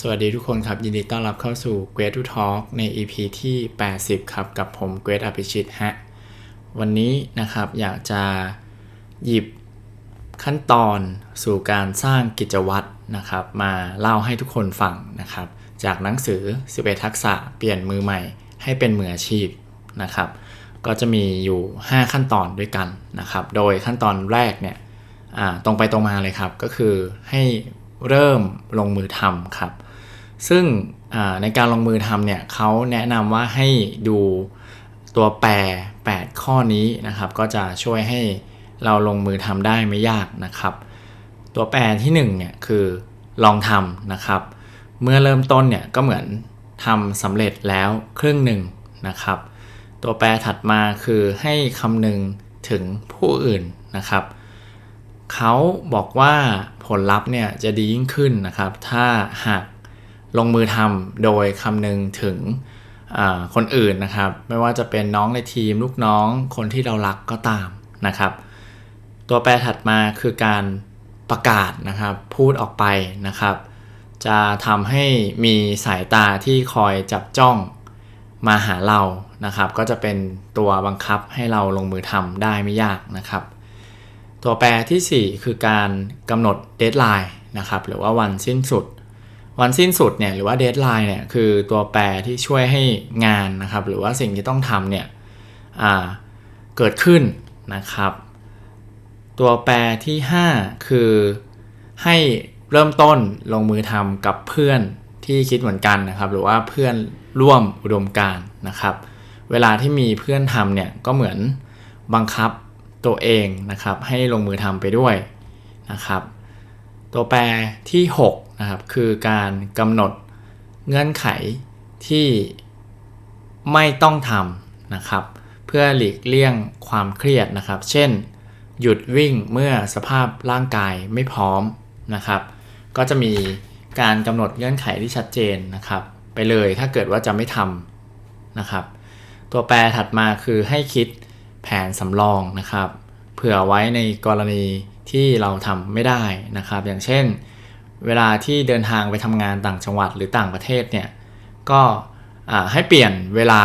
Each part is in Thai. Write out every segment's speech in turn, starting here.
สวัสดีทุกคนครับ ยินดีต้อนรับเข้าสู่ Great to Talk ใน EP ที่ 80 ครับกับผม Great อภิชิตฮะวันนี้นะครับอยากจะหยิบขั้นตอนสู่การสร้างกิจวัตรนะครับมาเล่าให้ทุกคนฟังนะครับ จากหนังสือ 11 ทักษะเปลี่ยนมือใหม่ให้เป็นมืออาชีพนะครับ ก็จะมีอยู่ 5 ขั้นตอนด้วยกันนะครับ โดยขั้นตอนแรกเนี่ยตรงไปตรงมาเลยครับ ก็คือให้เริ่มลงมือทำครับ ซึ่งในการลงมือทำเนี่ยเขาแนะนำว่าให้ดูตัวแปร 8 ข้อนี้นะครับ ก็จะช่วยให้เราลงมือทำได้ไม่ยากนะครับ ตัวแปรที่1เนี่ยคือลองทำนะครับ เมื่อเริ่มต้นเนี่ยก็เหมือนทำสำเร็จแล้วครึ่งหนึ่งนะครับ ตัวแปรถัดมาคือให้คำนึงถึงผู้อื่นนะครับเขาบอกว่าผลลัพธ์เนี่ยจะดียิ่งขึ้นนะครับ ถ้าหาก ลงมือทำโดยคำนึงถึงคนอื่นนะครับ ไม่ว่าจะเป็นน้องในทีมลูกน้องคนที่เรารักก็ตามนะครับ ตัวแปรถัดมาคือการประกาศนะครับพูดออกไปนะครับ จะทำให้มีสายตาที่คอยจับจ้องมาหาเรานะครับ ก็จะเป็นตัวบังคับให้เราลงมือทำได้ไม่ยากนะครับ ตัวแปรทีสี่4 คือการกำหนดเดทไลน์นะครับหรือว่าวันสิ้นสุด วันสิ้นสุดเนี่ยหรือว่าเดทไลน์เนี่ยคือตัวแปรที่ช่วยให้งานนะครับ หรือว่าสิ่งที่ต้องทำเนี่ยเกิดขึ้นนะครับ ตัวแปรที่ 5 คือให้เริ่มต้นลงมือทำกับเพื่อนที่คิดเหมือนกันนะครับ หรือว่าเพื่อนร่วมอุดมการนะครับ เวลาที่มีเพื่อนทำเนี่ยก็เหมือนบังคับตัวเองนะครับ ให้ลงมือทำไปด้วยนะครับ ตัวแปรที่6นะครับคือการกำหนดเงื่อนไขที่ไม่ต้องทำนะครับ เพื่อหลีกเลี่ยงความเครียดนะครับ เช่น หยุดวิ่งเมื่อสภาพร่างกายไม่พร้อมนะครับ ก็จะมีการกำหนดเงื่อนไขที่ชัดเจนนะครับ ไปเลยถ้าเกิดว่าจะไม่ทำนะครับ ตัวแปรถัดมาคือให้คิดแผนสำรองนะครับ เผื่อไว้ในกรณี ที่เราทำไม่ได้นะครับ อย่างเช่น เวลาที่เดินทางไปทำงานต่างจังหวัดหรือต่างประเทศเนี่ยก็ให้เปลี่ยนเวลา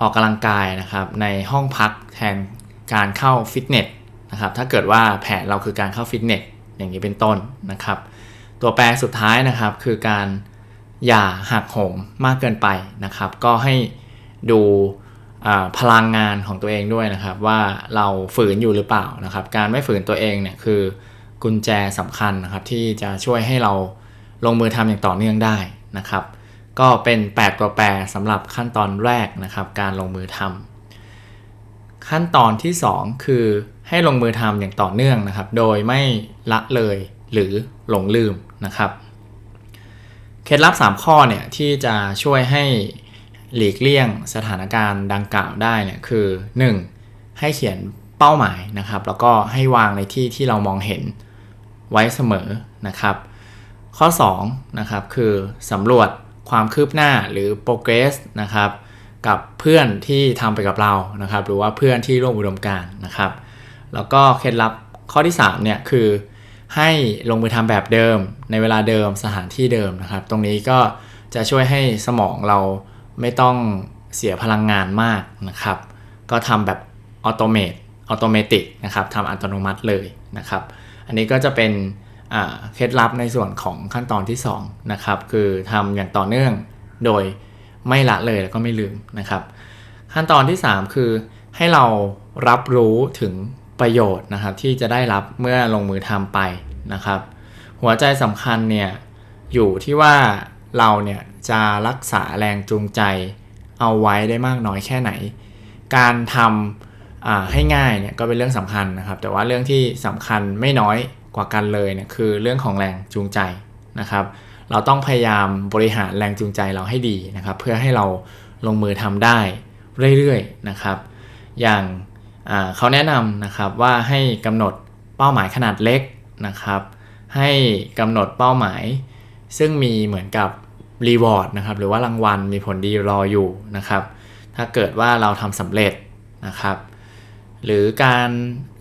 ออกกำลังกายนะครับ ในห้องพักแทนการเข้าฟิตเนสนะครับถ้าเกิดว่าแผนเราคือการเข้าฟิตเนสอย่างนี้เป็นต้นนะครับ ตัวแปรสุดท้ายนะครับคือการอย่าหักโหมมากเกินไปนะครับ ก็ให้ดู พลังงานของตัวเองด้วยนะครับ ว่าเราฝืนอยู่หรือเปล่านะครับ การไม่ฝืนตัวเองเนี่ยคือกุญแจสำคัญนะครับ ที่จะช่วยให้เราลงมือทำอย่างต่อเนื่องได้นะครับ ก็เป็น 8 ตัวแปรสำหรับขั้นตอนแรกนะครับ การลงมือทำขั้นตอนที่ 2 คือให้ลงมือทำอย่างต่อเนื่องนะครับ โดยไม่ละเลยหรือหลงลืมนะครับ เคล็ดลับ 3 ข้อเนี่ยที่จะช่วยให้ หลีกเลี่ยงสถานการณ์ดังกล่าวได้เนี่ยคือ 1. ให้เขียนเป้าหมายนะครับ แล้วก็ให้วางในที่ที่เรามองเห็นไว้เสมอนะครับ ข้อ2นะครับคือสำรวจความคืบหน้าหรือ progress นะครับกับเพื่อนที่ทำไปกับเรานะครับ หรือว่าเพื่อนที่ร่วมอุดมการนะครับ แล้วก็เคล็ดลับข้อที่3เนี่ยคือให้ลงมือทำแบบเดิมในเวลาเดิมสถานที่เดิมนะครับ ตรงนี้ก็จะช่วยให้สมองเรา ไม่ต้องเสียพลังงานมากนะครับ ก็ทำแบบออโตเมตออโตเมติกนะครับทำอัตโนมัติเลยนะครับ อันนี้ก็จะเป็นเคล็ดลับในส่วนของขั้นตอนที่2นะครับคือทำอย่างต่อเนื่องโดยไม่ละเลยแล้วก็ไม่ลืมนะครับ ขั้นตอนที่ 3 คือให้เรารับรู้ถึงประโยชน์นะครับ ที่จะได้รับเมื่อลงมือทำไปนะครับ หัวใจสำคัญเนี่ยอยู่ที่ว่าเราเนี่ย จะรักษาแรงจูงใจเอาไว้ได้มากน้อยแค่ไหน การทำให้ง่ายเนี่ยก็เป็นเรื่องสำคัญนะครับ แต่ว่าเรื่องที่สำคัญไม่น้อยกว่ากันเลยเนี่ยคือเรื่องของแรงจูงใจนะครับ เราต้องพยายามบริหารแรงจูงใจเราให้ดีนะครับ เพื่อให้เราลงมือทำได้เรื่อยๆนะครับ อย่างาเขาแนะนำนะครับว่าให้กำหนดเป้าหมายขนาดเล็กนะครับ ให้กำหนดเป้าหมาย ซึ่งมีเหมือนกับ รีวอร์ดนะครับหรือว่ารางวัลมีผลดีรออยู่นะครับ ถ้าเกิดว่าเราทำสำเร็จนะครับ หรือการ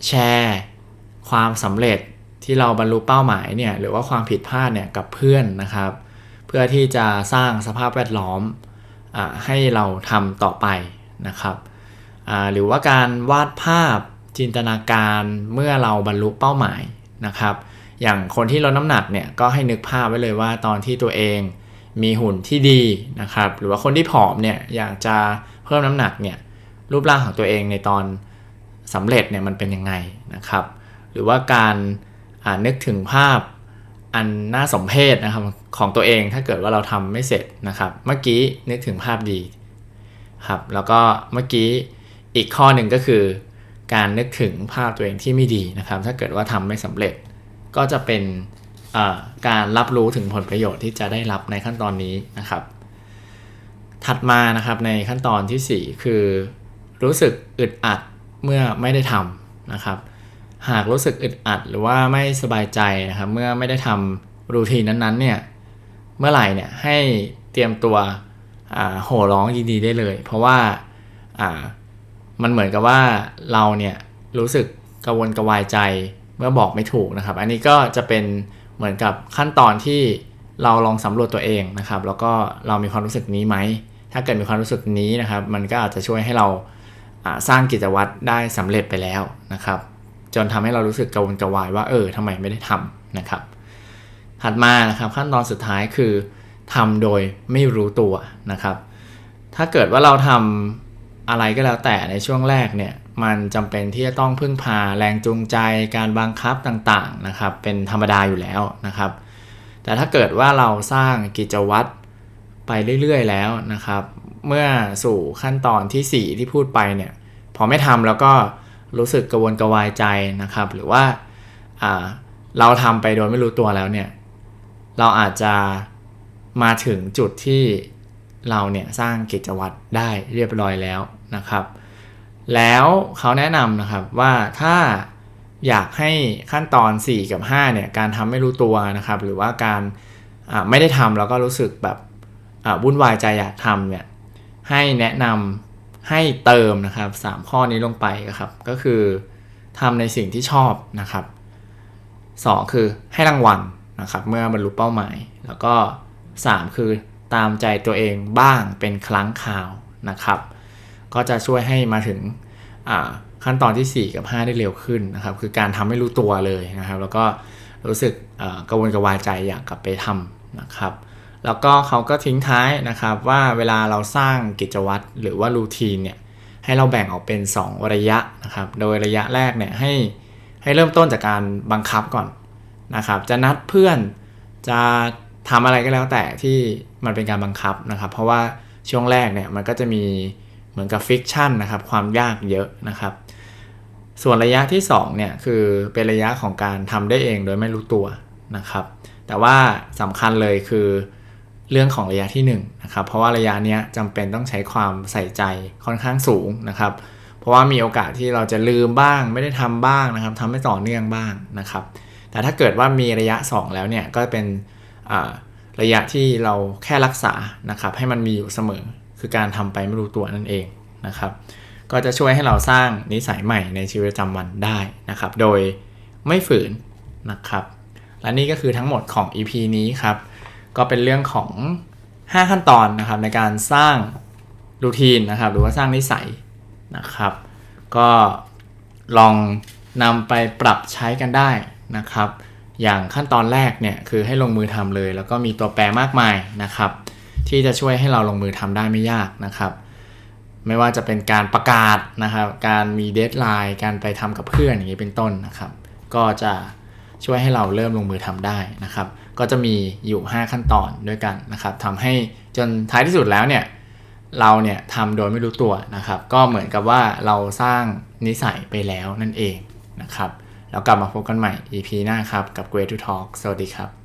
แชร์ความสำเร็จที่เราบรรลุเป้าหมายเนี่ยหรือว่าความผิดพลาดเนี่ยกับเพื่อนนะครับ เพื่อที่จะสร้างสภาพแวดล้อมอให้เราทำต่อไปนะครับหรือว่าการวาดภาพจินตนาการเมื่อเราบรรลุเป้าหมายนะครับ อย่างคนที่ลดน้ำหนักเนี่ยก็ให้นึกภาพไว้เลยว่าตอนที่ตัวเอง มีหุ่นที่ดีนะครับ หรือว่าคนที่ผอมเนี่ยอยากจะเพิ่มน้ำหนักเนี่ยรูปร่างของตัวเองในตอนสำเร็จเนี่ยมันเป็นยังไงนะครับ หรือว่าการนึกถึงภาพอันน่าสมเพชนะครับของตัวเองถ้าเกิดว่าเราทำไม่เสร็จนะครับ เมื่อกี้นึกถึงภาพดีครับแล้วก็เมื่อกี้อีกข้อหนึ่งก็คือ การนึกถึงภาพตัวเองที่ไม่ดีนะครับ ถ้าเกิดว่าทำไม่สำเร็จก็จะเป็น การรับรู้ถึงผลประโยชน์ที่จะได้รับในขั้นตอนนี้นะครับ ถัดมานะครับในขั้นตอนทีสี่ 4 คือ รู้สึกอึดอัดเมื่อไม่ได้ทำนะครับ หากรู้สึกอึดอัดหรือว่าไม่สบายใจนะครับเมื่อไม่ได้ทำรูทีนนั้นๆเนี่ยเมื่อไหร่เนี่ยให้เตรียมตัวโห่ร้องยินดีได้เลย เพราะว่าอ่ามันเหมือนกับว่าเราเนี่ยรู้สึกกระวนกระวายใจเมื่อบอกไม่ถูกนะครับ อันนี้ก็จะเป็น เหมือนกับขั้นตอนที่เราลองสำรวจตัวเองนะครับ แล้วก็เรามีความรู้สึกนี้ไหม ถ้าเกิดมีความรู้สึกนี้นะครับ มันก็อาจจะช่วยให้เราสร้างกิจวัตรได้สำเร็จไปแล้วนะครับ จนทำให้เรารู้สึกกระวนกระวายว่าเออทำไมไม่ได้ทำนะครับ ถัดมานะครับขั้นตอนสุดท้ายคือทำโดยไม่รู้ตัวนะครับ ถ้าเกิดว่าเราทำ อะไรก็แล้วแต่ในช่วงแรกเนี่ยมันจำเป็นที่จะต้องพึ่งพาแรงจูงใจการบังคับต่างๆนะครับ เป็นธรรมดาอยู่แล้วนะครับ แต่ถ้าเกิดว่าเราสร้างกิจวัตรไปเรื่อยๆ แล้วนะครับ เมื่อสู่ขั้นตอนทีสี่4 ที่พูดไปเนี่ยพอไม่ทำแล้วก็รู้สึกกระวนกระวายใจนะครับ หรือว่าอ่าเราทำไปโดยไม่รู้ตัวแล้วเนี่ยเราอาจจะมาถึงจุดที่เราเนี่ยสร้างกิจวัตรได้เรียบร้อยแล้ว นะครับ แล้วเขาแนะนำนะครับว่าถ้าอยากให้ขั้นตอน 4 กับ5เนี่ยการทำไม่รู้ตัวนะครับ หรือว่าการไม่ได้ทำแล้วก็รู้สึกแบบวุ่นวายใจอยากทำเนี่ยให้แนะนำให้เติมนะครับ 3 ข้อนี้ลงไปครับก็คือทำในสิ่งที่ชอบนะครับ 2 คือให้รางวัลนะครับเมื่อบรรลุเป้าหมาย แล้วก็ 3 คือตามใจตัวเองบ้างเป็นครั้งคราวนะครับ ก็จะช่วยให้มาถึงขั้นตอนที่ 4 กับ 5 ได้เร็วขึ้นนะครับ คือการทำให้รู้ตัวเลยนะครับ แล้วก็รู้สึกกระวนกระวายใจอยากกลับไปทำนะครับ แล้วก็เขาก็ทิ้งท้ายนะครับว่าเวลาเราสร้างกิจวัตรหรือว่ารูทีนเนี่ยให้เราแบ่งออกเป็น 2 ระยะนะครับ โดยระยะแรกเนี่ยให้ให้เริ่มต้นจากการบังคับก่อนนะครับ จะนัดเพื่อนจะทำอะไรก็แล้วแต่ที่มันเป็นการบังคับนะครับ เพราะว่าช่วงแรกเนี่ยมันก็จะมี มือนกับฟิกชันนะครับความยากเยอะนะครับ ส่วนระยะที่2เนี่ยคือเป็นระยะของการทำได้เองโดยไม่รู้ตัวนะครับ แต่ว่าสำคัญเลยคือเรื่องของระยะที่1นงนะครับเพราะว่าระยะนี้จำเป็นต้องใช้ความใส่ใจค่อนข้างสูงนะครับ เพราะว่ามีโอกาสที่เราจะลืมบ้าง ไม่ได้ทำบ้างนะครับทำไม่ต่อเนื่องบ้างนะครับ แต่ถ้าเกิดว่ามีระยะ 2 แล้วเนี่ยก็เป็นระยะที่เราแค่รักษานะครับให้มันมีอยู่เสมอ คือการทำไปไม่รู้ตัวนั่นเองนะครับ ก็จะช่วยให้เราสร้างนิสัยใหม่ในชีวิตประจำวันได้นะครับ โดยไม่ฝืนนะครับ และนี่ก็คือทั้งหมดของ EP นี้ครับ ก็เป็นเรื่องของ 5 ขั้นตอนนะครับในการสร้างรูทีนนะครับ หรือว่าสร้างนิสัยนะครับ ก็ลองนำไปปรับใช้กันได้นะครับ อย่างขั้นตอนแรกเนี่ยคือให้ลงมือทำเลย แล้วก็มีตัวแปรมากมายนะครับ ที่จะช่วยให้เราลงมือทำได้ไม่ยากนะครับ ไม่ว่าจะเป็นการประกาศนะครับ การมีเดทไลน์การไปทำกับเพื่อนอย่างนี้เป็นต้นนะครับ ก็จะช่วยให้เราเริ่มลงมือทำได้นะครับ ก็จะมีอยู่ 5 ขั้นตอนด้วยกันนะครับทำให้จนท้ายที่สุดแล้วเนี่ยเราเนี่ยทำโดยไม่รู้ตัวนะครับ ก็เหมือนกับว่าเราสร้างนิสัยไปแล้วนั่นเองนะครับ แล้วกลับมาพบกันใหม่ EP หน้าครับ กับ Great to Talk สวัสดีครับ